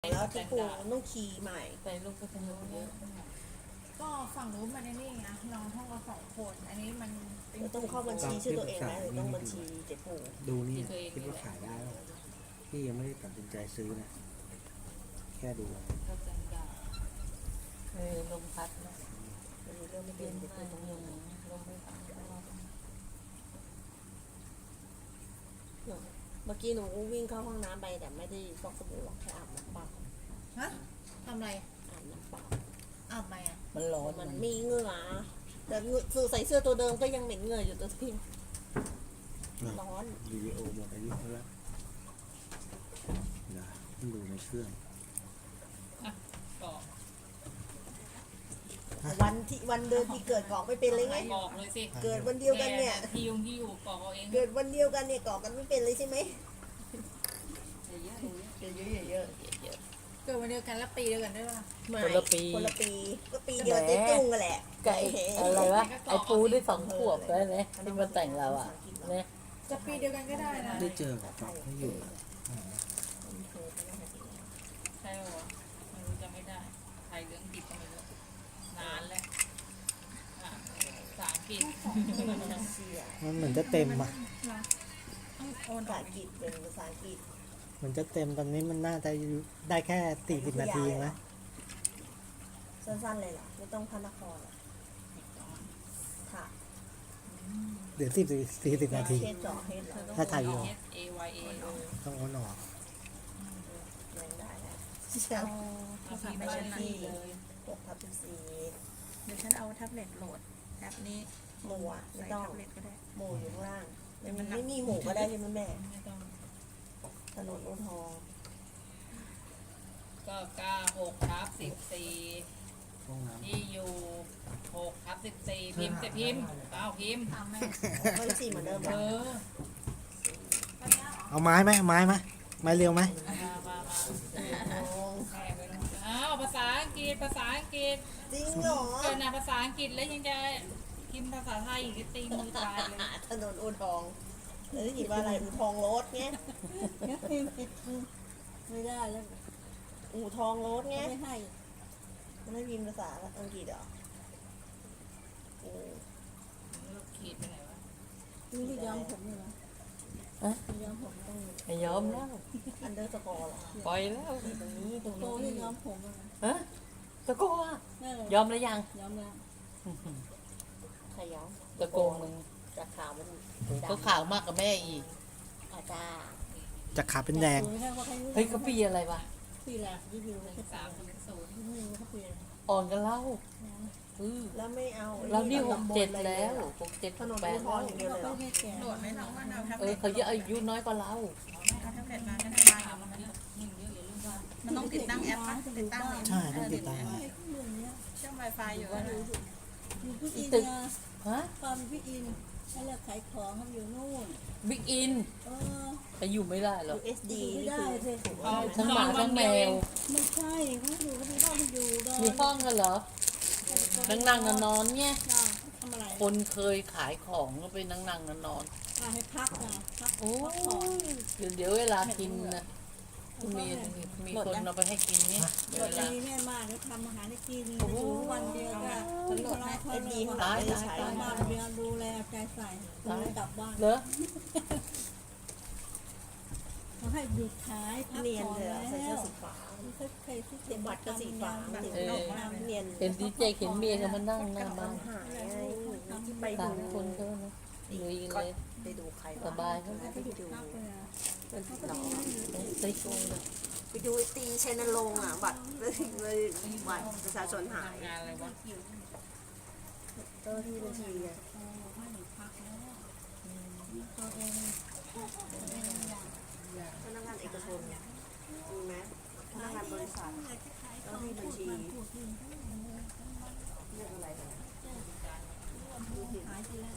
แล้วที่ปูต้องขี่ใหม่ใส่ลูกกระสุนเยอะก็ฝั่งนู้นมันไอ้นี่ไงนอนห้องละสองคน อันนี้มันป็นแล้วต้องเข้าบัญชีชื่อตัวเองไหมหรือต้องบัญชีเจ๊ปูดูนี่คิดว่าขายได้หรอพี่ยังไม่ได้ตัดสินใจซื้อนะ แค่ดูก็จังดาเออลมพัดนะอันนี้เรื่องไม่เย็เป็นนเจ๊มาปูตรงนี้ลมไม่พัดเมื่อกี้หนูวิ่งเข้าห้องน้ำไปแต่ไม่ได้ฟอกสบู่หรอกแค่อาบน้ำเปล่าฮะทำไรอาบน้ำเปล่าอาบไหมอะมันร้อนมัมันนมีเหงื่อแต่สูใส่เสื้อตัวเดิมก็ยังเหม็นเหงื่ออยู่ตัวที่ร้อนวิดีโอหมดอายุแล้วเดี๋ยวต้องดูในเครื่อง บอก วันที่วันเดือนที่เกิดกรอกไม่เป็นเลยไง บอกเลยสิเกิดวันเดียวกันเนี่ยที่ยุงที่อยู่บอกเอาเองเกิดวันเดียวกันเนี่ยกรอกกันไม่เป็นเลยใช่ไหมเยอะเยอะเยอะเยอะเยอะเกิดวันเดียวกันแล้วปีเดียวกันด้วยป่ะไม่คนละปี คนละปีก็ปีเดียวเจ๊ตุ้งกันแหละไก่อะไรวะไอ้ปูได้สองขวบแล้วนะที่มาแต่งเราอะเนี่ยจะปีเดียวกันก็ได้นะได้เจอกับฟังเขาอยู่นะอ๋อใช่ป่ะไม่รู้จะไม่ได้ไทยเรื่องดิบก็ไม่รู้นานแล้วอะ ภาษาอังกฤษเสียมันเหมือนจะเต็มอะต้องโอนภาอษาอกอังกฤษเป็นภาษาอังกฤษเหมือนจะเต็มตอนนี้มันน่าจะอยู่ได้แค่สี่สิบนาทีเองนะสั้นๆเลยเหรอไม่ต้องพระนครหรอกค่ะเดี๋ยวสิบสี่สิบนาทีเทศเจาะเทศเหรอถ้าถ่ายวิดีโอเอส A Y A เออต้องโอนออกยังได้แล้วเอาเอาภาษาที่ไปบ้าชนนะที่เลยหกทับสิบสี่เดี๋ยวฉันเอาแท็บเล็ตโหลด แอปนี้หมูอะไม่ใส่ต้องแท็บเล็ตก็ได้ หมูอยู่ข้างล่างไม่มีไม่มีหมูก็ได้ใช่ไหมแม่ไม่ต้องถนนโอทองก็เก้าหกทับสิบสี่ห้องน้ำที่อยู่หกทับสิบสี่พิมพ์จะพิมพ์เก้าพิมพ์ทำแม่ก็สี่เหมือนเดิมเอเหรออเอาไม้ไหมไม้ไหมไม้เรียวไหม จริงเหรอเกิดนะภาษาอังกฤษแล้วยังจะพิมพ์ภาษาไทยอีกตีมือตายเลยถนนโอทองเฮ้ยหินว่าอะไรอูทองรถไงไม่ได้แล้วอูทองรถไงไม่ให้มันไม่พิมพ์ภาษาอังกฤษเหรอโอ้ขีดไปไหนวะนี่ที่ย้อมผมนี่นะที่ย้อมผมต้องไม่ยอมแล้วอันเดอร์สกอร์เหรอปล่อยแล้วตรงนี้ตรงโตนี้ที่ย้อมผมอะนะฮะ ตะโกนนั่นแหละยอมแล้วยังย้อมแล้วใครย้อมตะโกนมึงจากขาวมันก็ขาวมากกับแม่อีกอาจารย์จะขาเป็นแดงไม่ใช่ว่าใครเฮ้ยเขาปีอะไรวะปีแหละยี่สิบหนึ่งสามศูนย์ศูนย์ไม่รู้เขาปีอะไรอ่อนกันเล่าเออแล้วไม่เอาเรานี่หกเจ็ดแล้วหกเจ็ดถนนแปโอดทองอย่างเดียวเลยเหรอไม่แก่โหลดไหมน้องว่าเอาแท็บเอเล็อตเขาเยอะอายุน้อยกว่าเราเอาแท็บเล็ตมาก็ได้ มามันต้องติดตั้งแอปปะติดตั้งเลยใช่ต้องติดตามไอ้ข้างบนเนี้ยเชื่อม Wi-Fi อยู่อะอยู่พี่อินนะฮะความพี่อินนั่นแหละขายของเขาอยู่นู่น บิ๊กอินเออไปอยู่ไม่ได้หรอก USD อยู่ไม่นี่ได้คือสิเอาทั้งหมาทั้งแมว ไม่ใช่เขาอยู่เขาไม่เข้าไปอยู่เลยมีห้องกันเหรอ นั่งนั่งนอนนอนๆเนี่ยน่ะทำอะไรคนเคยขายของก็ไปนั่งนั่งนอนนอนอะให้พักนะพักๆโอ้ยเดี๋ยวเดี๋ยวเวลากินนะ มีมีคนเอาไปให้กินเนี่ยเดี๋ยววันเวลานี้แม่มากแล้วทำอาหารให้กินโอ้โหอยู่วันเดียวก็ถึงเวลาเขาไอ้เลิดีกของมาเราไม่ได้ใช้ตามบ้านเรียนดูแลเอาใจใส่แล้วกลับบ้านเหรอเขาให้หยุดขายพักเนียนผ่อนเลยแล้อะใส่เสื้อวสีฟ้าไม่เคยเคยที่เข็มบัตรก็สีฟ้าแบบเออเนียนเห็นดีเจเห็นเมียเขามานั่งหน้ามับ้านนหายไงที่ไปต่าดูงคนเขานะลุยกันเลยไปดูใครสบายเขาไปดู ไปดูไอตีชัยนรงค์อะ บัตรเลยเลยบัตรประชาชนหายงานอะไรวะเจ้าหน้าที่บัญชีอะพนักงานเอกชนมีไหมพนักงานบริษัทเจ้าหน้าที่บัญชีเรียกอะไรกันหายไปแล้ว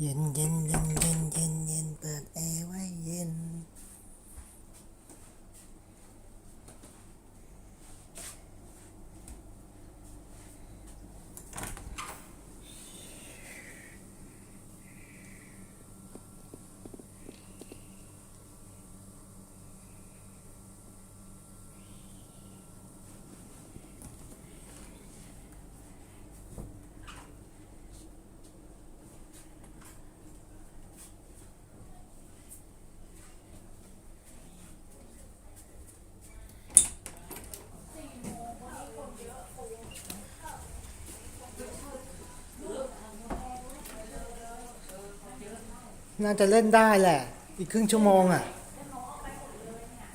เย็นเย็น น่าจะเล่นได้แหละ อีกครึ่งชั่วโมงอะ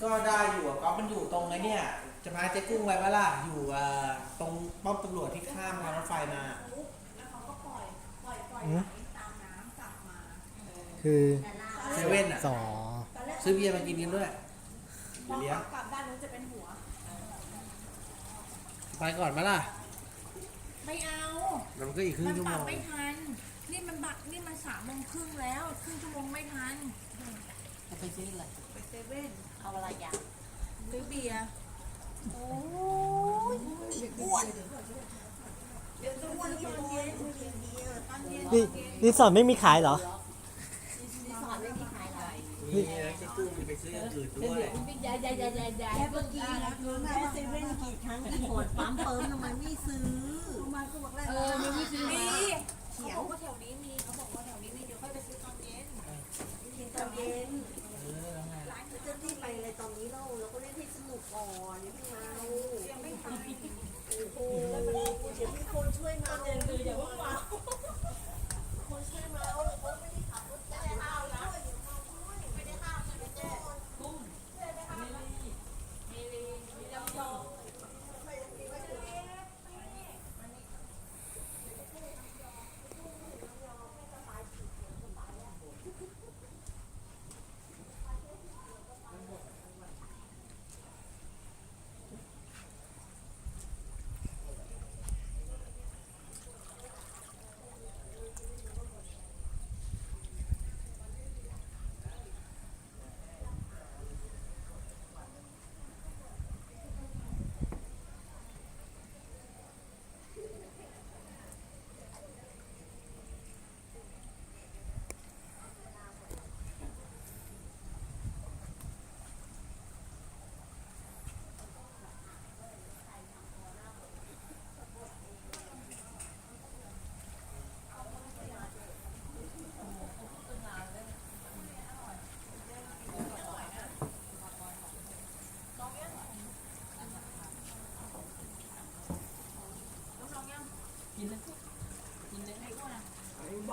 ก็ได้อยู่อะก็มันอยู่ตรงไอ้เนี่ย จะพาเจ๊กุ้งไว้ปะล่ะ อยู่อ่าตรงป้อมตำรวจที่ข้ามทางรถไฟมาแล้วเขาก็ปล่อยปล่อยปล่อยอืมไหลตามน้ำกลับมาคือแต่ล่าเซเว่นอะ สอตอนแรกซื้อเบียร์มากินกันด้วยมองเลี้ยงกลับด้านนู้นจะเป็นหัว ไปก่อนปะล่ะไม่เอา แล้วมันก็อีกครึ่มังนชั่วปโมรับง ไม่ทัน นี่มันบักนี่มันสามโมงครึ่งแล้วครึ่งชั่วโมงไม่ทันจะไปซื้ออะไรไปเซเว่นเอาอะไรอย่างซื้อเบียร์โอ้ยอ้วนเดี๋ยวจะอ้วนตอนเย็นกินเบียร์ตอนเย็นนี่รีสอร์ทไม่มีขายเหรอรีสอร์ทไม่มีขายอะไรนี่นะเจ๊กุ้งมีไปซื้ออย่างอื่นด้วยยายยายยายยายยายเมื่อกี้นะแม่เซเว่นกี่ครั้งกี่หนปั๊มเปิมทำไมไม่ซื้อมาก็บอกแรกเออยังไม่ซื้อ มีมาเขาบอกว่าแถวนี้มีเขาบอกว่าแถวนี้มีเดี๋ยวค่อยไปซื้อตอนเย็นกินตอนเย็นเออแล้วไงร้านจะรีบไปอะไรตอนนี้เราเราก็เล่นให้สนุกก่อนอย่าเพิ่งเมายังไม่ไปโอ้โหเดี๋ยวมีคนช่วยเมาเดี๋ยวเดี๋ยวเมาคนช่วยเมาเขาไม่ได้ขับรถไม่ได้ห้าวนะไม่ได้ห้าวไม่ได้แจ้ง บอกหนูใช่ไหมแล้วหน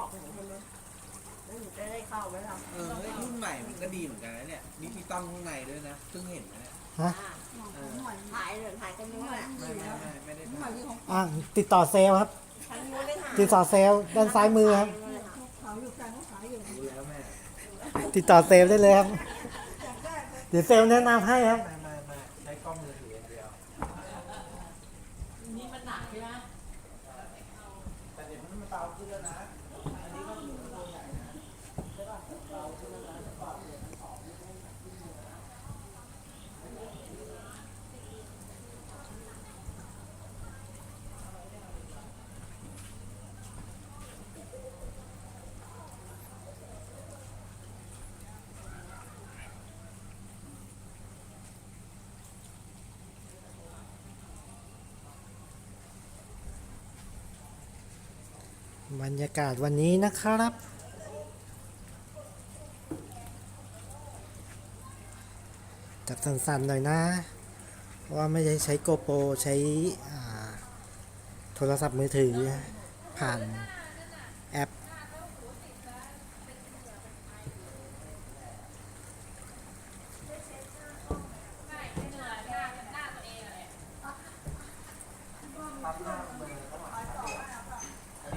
ู จะได้เข้าไหมล่ะเออเฮ้ยรุ่นใหม่มันก็ดีเหมือนกันนะเนี่ยดิจิตอลข้างในด้วยนะเพิ่งเห็นนะเนี่ยฮะเออถ่ายเลยถ่ายกันนู้นแหละไม่ไม่ไม่ไม่ได้ทำอะติดต่อเซลล์ครับ ทางนู้นเลยค่ะติดต่อเซลล์ด้านซ้ายมือครับเขาอยู่กลางเขาขายอยู่รู้แล้วแม่ติดต่อเซลล์ได้เลยครับ เดี๋ยวเซลล์แนะนำให้ครับ ไม่ไม่ไม่ใช้กล้องมือถืออย่างเดียว นี่มันหนักใช่ไหม แต่เดี๋ยวมันมาเตาขึ้นแล้วนะอันนี้ก็คือตัวใหญ่นะใช่ป่ะเตาขึ้นแล้วนะปรับเปลี่ยนทั้งสอง บรรยากาศวันนี้นะครับ จับสั่นๆหน่อยนะ ว่าไม่ได้ใช้โกโปรใช้โทรศัพท์มือถือผ่าน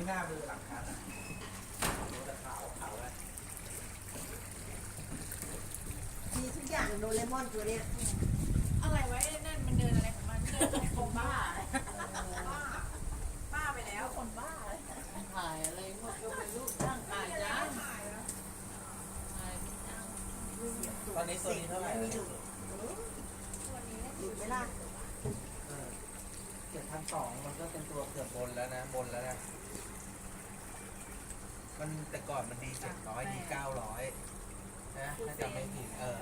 หน้ามือหลังคาแต่ขาวขาวแล้วมีทุกอย่างโดนเลมอนตัวเนี้ยอะไรไว้นั่นมันเดินอะไรของมันเดินเป็นคนบ้าบ้า บ้าไปแล้วคนบ้าถ่ายอะไรหมดก็ไม่รู้ร่างกายนะถ่ายแล้าตอนนี้ตัวนี้เท่าไหร่มีอยู่ตัวนี้อยู่ไหมล่ะเจ็ดทั้งสองมันก็เป็นตัวเกือบบนแล้วนะบนแล้วนะ มันแต่ก่อนมันดีเจ็ดร้อยดีเก้าร้อยนะถ้าจำไม่ผิดเออ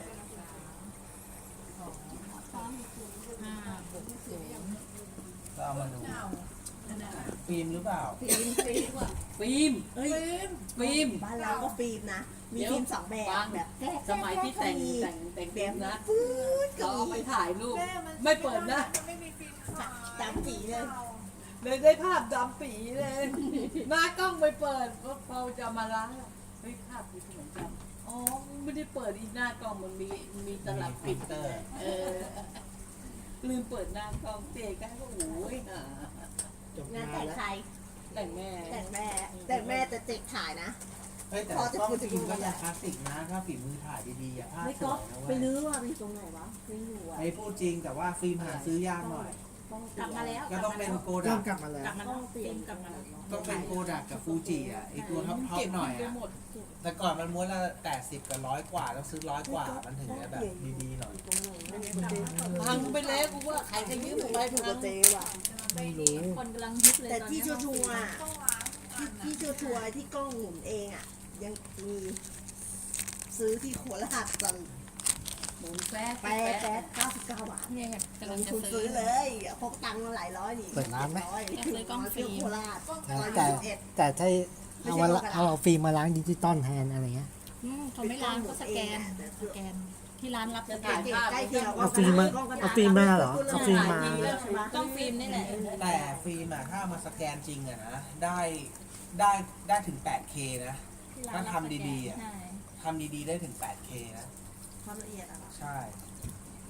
ห้าหกศูนย์ก็เอามาดูฟิล์มหรือเปล่าฟิล์มเฮ้ยฟิล์มบ้านเราก็ฟิล์มนะ มีเดี๋ยวฟิล์มสองแบบฟังแบบแก้สมัยที่แต่งมีแต่งแต่งแบฟิล์บมนะปื๊ดก็เราเอาไปมีถ่ายรูปไม่เปิดนะจำสีเลย เลยได้ภาพดำปีเลยหน้ากล้องไปเปิดเพราะเราจะมาล้างอะเฮ้ยภาพกูเหมือนกันอ๋อไม่ได้เปิดอีกหน้ากล้องมันมีมีตลับปิดเตอร์เออลืมเปิดหน้ากล้องเจ๊ก็โอ้โหอ่างานแต่งใครแต่งแม่แต่งแม่ แต่งแม่แต่เจ็กถ่ายนะ เฮ้ยแต่พอจะกล้องพูดถึงฟิล์มก็ยังคลาสสิกนะถ้าฝีมือถ่ายดีๆอะภาพไม่สก็วยนะไปเว้ยลื้อว่ามีตรงไหนวะไม่อยู่อะไอ้พูดจริงแต่ว่าฟิล์มหาซื้อยากหน่อยต้อง กลับมาแล้วก็ต้องเป็นโกเริ่ดัมกกลับมาแล้ว กลับมาแล้วฟิล์มกลับมาแล้วต้องเป็นโกดักกับฟูจิอะไอ้ตัวท็อปท็อปเก็บหน่อยไปอะหมดแต่ก่อนมันม้วนละแปดสิบกับร้อยกว่าต้องซื้อร้อยกว่ามันถึงจะแบบดีๆหน่อยตรงไหนไม่รู้เจ๊พังไปแล้วกูว่าใครจะยืมผมไปถูกพักับงเจ๊ว่ะไม่รู้คนกำลังฮิตเลยแต่ตอนที่นี้ชัวร์ๆอะที่ที่ชัวร์ๆที่กล้องหมุนเองอะ ยังมีซื้อที่โคราชตอน หมุนแป๊ะแปดแปดเก้าสิบเก้าบาทเนี่ยกำลลังงจะทุนซื้ซื้ออเลยพกตังค์มาหลายร้อยนี่เปิดร้านไหม ร้อยอยากซื้อกล้องฟิล์มมาเที่ยวโคราชแต่ร้อยแต่ยี่สิบเอ็ด แต่ถ้าเอามาละเอาเอาฟิล์มมาล้างดิจิตอลแทนอะไรเงี้ย อืมเขาไม่ล้างก็สแกนสแกน ที่ร้านรับสแกใกล้นเคียงใกล้เคียงเอาฟิล์มมาเอาฟิล์มมาเหรอเอาฟิล์มมากล้องฟิล์มนี่แหละแต่ฟิล์มอะถ้าเอามาสแกนจริงอะนะ ได้ได้ได้ถึง 8K นะ ถ้าทำดีๆอะใช่ทำดีๆได้ถึง 8K นะ ความละเอียดอะเหรอใช่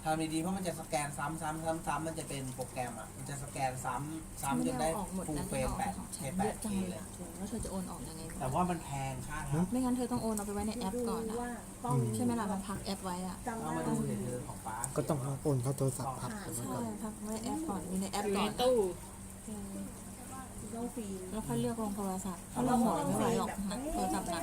ทำดีๆเพราะมันจะสแกนซ้ำซ้ำซ้ำซ้ำมันจะเป็นโปรแกรมอะ มันจะสแกนซ้ำซ้ำจนได้ออกหมดฟูลนะเฟรมออกแปดของเคฉันแปเยดอะเคจังเลยเลยอะแล้วเธอจะโอนออกยังไงแต่ว่ามันแพงค่าทำไม่งั้นเธอต้องโอนเอาไปไว้ในแอปก่อนดูอะว่ากล้องใช่ไหมล่ะมันพักแอปไว้อะจำเอาได้มาดูเฉยๆของป้าก็ต้องเอาโอนเข้าโทรศัพท์พับใช่พักไว้แอปก่อนมีในแอปอยู่ก่ในอนตู้กล้องฟิล์มแล้วค่อยเลือกลงโทรศัพท์ถ้าเราหมดไม่ไหวหรอกหนักโทรศัพท์หนัก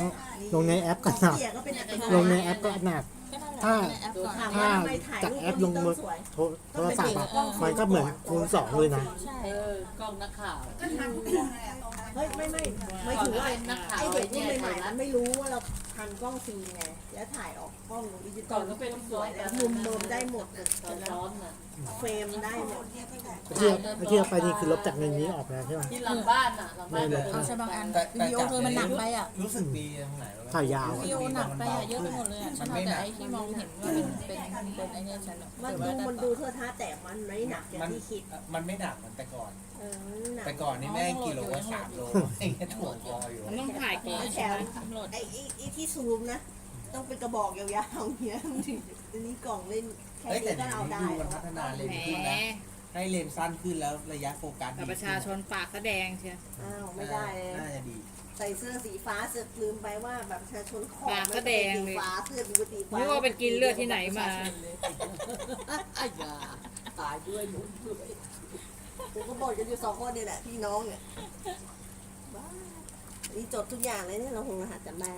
ลงในแอปก็หนักเสียก็เป็นอัตโนมัติลงในแอปก็หนัก ก็นั่นแหละถ้า ในแอปก่อนถามถ้าว่าทำไมถ่ายจากรูปแอปลงมือสวยโทรโทรศัพท์อะมันก็เหมือนคูณสองเลยนะ ใช่ เออกล้องนักข่าวเฮ้ยไม่ไม่ไม่ถือว่านักข่าวไอเด็กรุ่นไอ้ใหม่เนี่ยๆนั้นไม่รู้ว่าเราทันกล้องฟิล์มไงแล้วถ่ายออกกล้องดิจิตก่ออลนก็เป็นสวยแล้วมุมเมิมได้หมดเลยตอนร้อนน่ะ เฟรมได้หมดที่ที่เอาไปนี่คือลบจากในนี้ออกแล้วใช่ไหมที่หลังบ้านน่ะหลังบ้านไม่เลยเอาใช่บางอันแต่วิแต่ดีโอจับเธอมันหนักไปอะรู้สึกดีตรงไหนรู้ไหมถ่ายยาววิดีโอหนักไปอะเยอะไปหมดเลยอะฉันเอาแต่ไอ้ที่มองเห็นว่าเป็นเป็นเป็นไอ้เนี่ยฉันอะมันแต่ดูว่ามันดูเท่าท้าแต่มันไม่หนักอย่างมันที่คิดมันไม่หนักเหมือนแต่ก่อนเออหนักแต่ก่อนนี่แม่งกิโลละสามโลไอ้เงี้ยถ่วงคออยู่มันต้องถ่ายก่อนแถมโหลดไอ้ไอ้ไอ้ที่ซูมนะต้องเป็นกระบอกยาวๆอย่างเงี้ยมันถึงอันนี้กล่องเล่นแค่ เฮ้ยแต่นี้ก็เดี๋ยวเอานี้ได้ดูมันพัฒนาเลนส์ขึ้นนะให้เลนส์สั้นขึ้นแล้วระยะโฟกัสดีแต่ประชาชนปากก็แดงเชียวอ้าวไม่ได้เลย น่าจะดีใส่เสื้อสีฟ้าเสือกลืมไปว่าแบบประชาชนขอปากก็แดงเลยสีฟ้าเสื้อปกติฟ้านึกว่าไปกินเลือดที่ไหนมาอ้ยาตายด้วยหนูด้วยผมก็บ่นกันอยู่สองคนเนี่ยแหละพี่น้องเนี่ยบ้านี่จดทุกอย่างเลยเนี่ยเราคงรหัสจำได้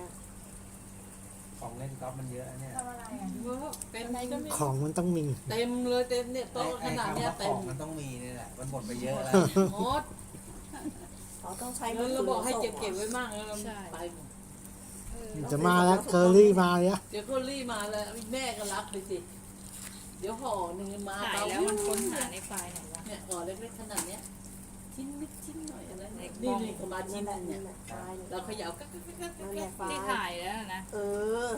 ของเล่นกอล์ฟมันเยอะนะเนี่ยเป็นอะไรก็ไม่ของมันต้องมี เต็มเลยเต็มเนี่ยไอ้โต๊ะขไอ้นาดคำเนี้ยว่าขเต็อมงมันต้องมีนี่แหละ มันหมดไปเยอะแล้ว หมดเขาต้องใช้เงินเราบอกให้เก็บเก็บไว้มากแล้วเราไปหมดจะมาแล้วเคอรี่มาแล้ว เดี๋ยวคนรีมาแล้วแม่ก็รับไปสิเดี๋ยวห่อหนึ่งมาถ่ายแล้วมันค้นหาในไฟล์ไหนวะเนี่ยห่อเล็กๆขนาดเนี้ย ชิ้นนิดชิ้นหน่อยอะไรเนี่ยนี่นี่ประมาณชิ้นหนึงเนี่ยเนี่ยเราเขย่ากักกักกักกักนั่นแหละฟ้าที่ถ่ายแล้วนะเออ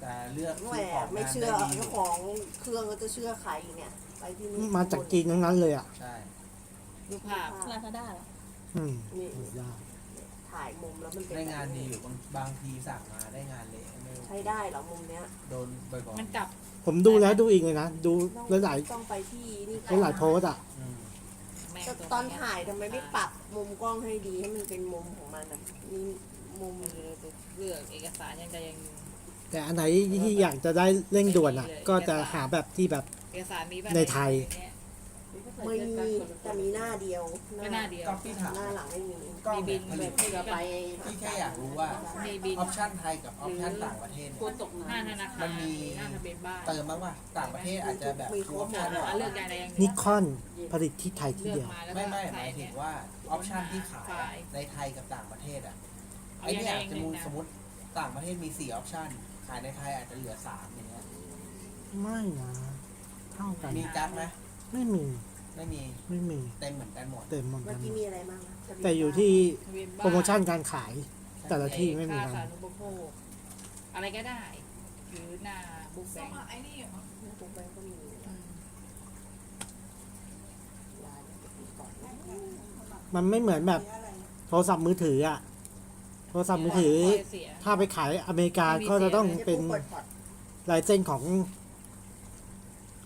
แต่เลือกแหมซื้อของไม่เชื่อเจ้าของเครื่องก็จะเชื่อใครเนี่ยไปที่นี่มาจากจีนทั้งนั้นเลยอะ ใช่ดูภาพลาซาด้าเหรออืมนี่ได้ถ่ายมุมแล้วมันเป็นได้งานดีอยู่บางบางทีสั่งมาได้งานเละไม่รู้ใช้ได้เหรอมุมเนี้ยโดนบ่อยมันกลับผมดูแล้วดูอีกเลยนะ ดูหลายต้องไปที่นี่ๆหลายๆโพสต์อะ แม่งแต่วตอนถ่ายทำไมไม่ปรับมุมกล้องให้ดีให้มันเป็นมุมของมันอะมีมุมเออเลือกเอกสารยังจะยังแต่อันไหนที่อยากจะได้เร่งด่วนอะ ก็จะหาแบบที่แบบ เอกสารมีบ้างในไทยเนี่ยถไม่มีแต่มีหน้าเดียวก็หน้าเดียว ก็พี่ถามหน้าหลังไม่มีกล้องมีบิเนี่ยนผลิตจะไปพี่แค่อยากรู้ว่ามีบินออปชั่นไทยกับออปชั่นต่างประเทศกลัวเนี่ยตกหน้าน้ำธนาคารมันมี หน้าทะเบียนบ้านเติมบ้างป่ะต่างประเทศอาจจะแบบออปชั่นแต่ว่าเลือกอย่างใดอย่างหนินึ่งคอน ผลิตที่ไทยที่เลือเดีกยวมาแล้วไม่ก็ไม่หใส่มายถึเนี่งยว่าออปชั่นที่ขายไฟล์ในไทยกับต่างประเทศอะเอาไออย่างเนี่ใดยอย่างหนึ่งจะมูลนะสมมติต่างประเทศมีสี่ออปชั่นขายในไทยอาจจะเหลือสามอย่างเงี้ยไม่นะเท่ากัน มีจัดไหมไม่มีไม่มีไม่มีเต็มเหมือนกันหมดเต็มหมดเมื่อกันกี้มีอะไรบ้างนะแต่อยู่ที่ทะเบียนบ้านโปรโมชั่นการขาย แต่ละที่ไม่เหมือนค่ากันสาธารณูปโภคอะไรก็ได้หรือหน้าบุ๊กแบงค์ปุ๊บไปก็มี อืม ลายก่อน มันไม่เหมือนแบบโทรศัพท์มือถืออะโทรศัพท์มือถือ เสีย ถ้าไปขายอเมริกาก็จะต้องเป็นเปิดพอร์ตลายเส้นของ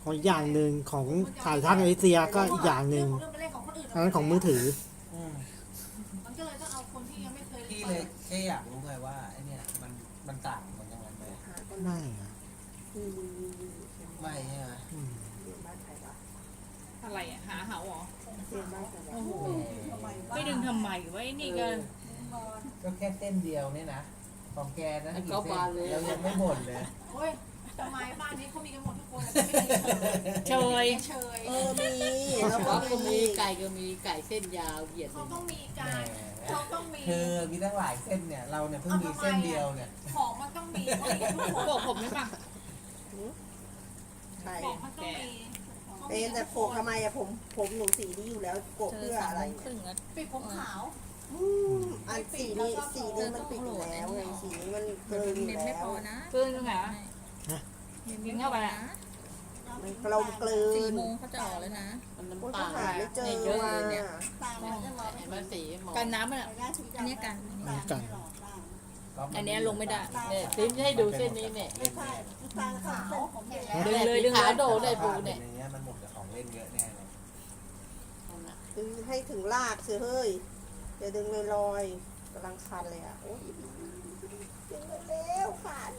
ของอีกอย่างหนึ่งของขายทางเอเชียก็อีกอย่างหนึ่งเรื่องไปเล่นของคนอื่นอันนั้นของมือถือ อืมมันก็เลยต้องเอาคนที่ยังไม่เคยพี่เลยแค่อยากรู้ไงว่าไอเนี่ยมันมันต่างกันยังไงไหมหาคนไม่อะมีมีมีมีไม่ใช่ไหมอืมเรียนบ้านใครวะอะไรอะ หาเหาเหรอเรียนบ้านใครวะโอ้โห ไม่ดึงทำไมวะไอ้นี่ก็ก็แค่เส้นเดียวเนี่ยนะ ของแกนะไอ้กี่เขาเส้บานนเลยเรายังไม่บ่นเลย โอ้ยทำไมบ้านนี้เขามีกันหมดทุกคนแต่ไม่มีเชยเฉยเออมีแล้วเขาก็ก็มีมีไก่ก็มีไก่เส้นยาวเหยียดเขาต้องมีแหการมเขาต้องมีเธอมีตั้งหลายเส้นเนี่ยเราเนี่ยเพิ่งมีเส้นเดียวเนี่ยของมันต้องมีเขามีทุกคนบอกผมไม่ป่ะใช่ของมันต้องมี เป็นแต่โขกทำไมอะผมผมหนูสีนี้อยู่แล้วโกกเพื่ออะไรครึ่งแล้วปิดผมขาวอืมอันสีนี้สีนี้มันปิดอยู่แล้วไงสีนี้มันเกินอยู่เน้นแล้ไม่พวอนะเกินตรงไหนวะกินเข้าไปอะมันกลมกลืสี่นโมงเขาจะออกแล้วนะ มันคุณน้ำก็ตาลหาไม่เจอเยอะว่าเลยเนี่ยตามแล้วจะรอเห็นไหมสีหมอกันน้ำมันอะอันนี้กันเหมือนกัน อันเนี้ยลงไม่ได้ เนี่ยซิมให้ดูเส้นนี้เนี่ยไม่ใช่ตาขาวผมเห็นแล้วดึงเลยดึงเลยขาโดดได้ปูภาพเนี่ย ล่นเยอะแน่เลยดึงให้ถึงลากเสือเฮ้ยอย่าดึงลอยๆกำลังคันเลยอะโอ้ยดึงเร็วๆคัน